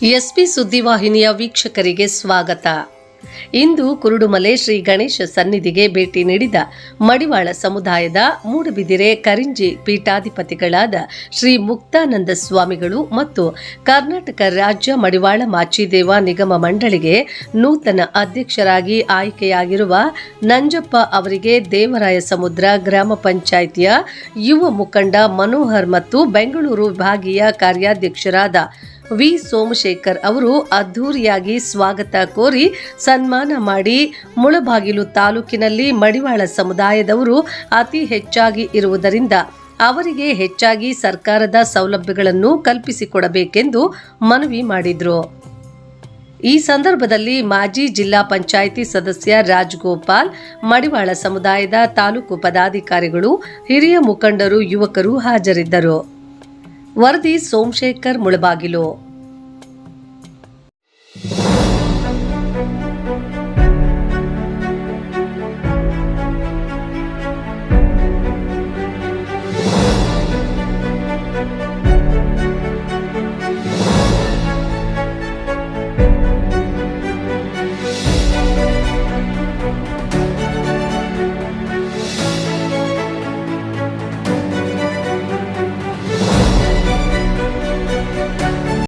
SP ಸುದ್ದಿವಾಹಿನಿಯ ವೀಕ್ಷಕರಿಗೆ ಸ್ವಾಗತ. ಇಂದು ಕುರುಡುಮಲೆ ಶ್ರೀ ಗಣೇಶ ಸನ್ನಿಧಿಗೆ ಭೇಟಿ ನೀಡಿದ ಮಡಿವಾಳ ಸಮುದಾಯದ ಮೂಡಬಿದಿರೆ ಕರಿಂಜಿ ಪೀಠಾಧಿಪತಿಗಳಾದ ಶ್ರೀ ಮುಕ್ತಾನಂದ ಸ್ವಾಮಿಗಳು ಮತ್ತು ಕರ್ನಾಟಕ ರಾಜ್ಯ ಮಡಿವಾಳ ಮಾಚಿದೇವ ನಿಗಮ ಮಂಡಳಿಗೆ ನೂತನ ಅಧ್ಯಕ್ಷರಾಗಿ ಆಯ್ಕೆಯಾಗಿರುವ ನಂಜಪ್ಪ ಅವರಿಗೆ ದೇವರಾಯ ಸಮುದ್ರ ಗ್ರಾಮ ಪಂಚಾಯಿತಿಯ ಯುವ ಮುಖಂಡ ಮನೋಹರ್ ಮತ್ತು ಬೆಂಗಳೂರು ವಿಭಾಗೀಯ ಕಾರ್ಯಾಧ್ಯಕ್ಷರಾದ ವಿ ಸೋಮಶೇಖರ್ ಅವರು ಅದ್ಧೂರಿಯಾಗಿ ಸ್ವಾಗತ ಕೋರಿ ಸನ್ಮಾನ ಮಾಡಿ ಮುಳಬಾಗಿಲು ತಾಲೂಕಿನಲ್ಲಿ ಮಡಿವಾಳ ಸಮುದಾಯದವರು ಅತಿ ಹೆಚ್ಚಾಗಿ ಇರುವುದರಿಂದ ಅವರಿಗೆ ಹೆಚ್ಚಾಗಿ ಸರ್ಕಾರದ ಸೌಲಭ್ಯಗಳನ್ನು ಕಲ್ಪಿಸಿಕೊಡಬೇಕೆಂದು ಮನವಿ ಮಾಡಿದರು. ಈ ಸಂದರ್ಭದಲ್ಲಿ ಮಾಜಿ ಜಿಲ್ಲಾ ಪಂಚಾಯಿತಿ ಸದಸ್ಯ ರಾಜ್ಗೋಪಾಲ್, ಮಡಿವಾಳ ಸಮುದಾಯದ ತಾಲೂಕು ಪದಾಧಿಕಾರಿಗಳು, ಹಿರಿಯ ಮುಖಂಡರು, ಯುವಕರು ಹಾಜರಿದ್ದರು. ವರದಿ ಸೋಮಶೇಖರ್ ಮುಳಬಾಗಿಲು.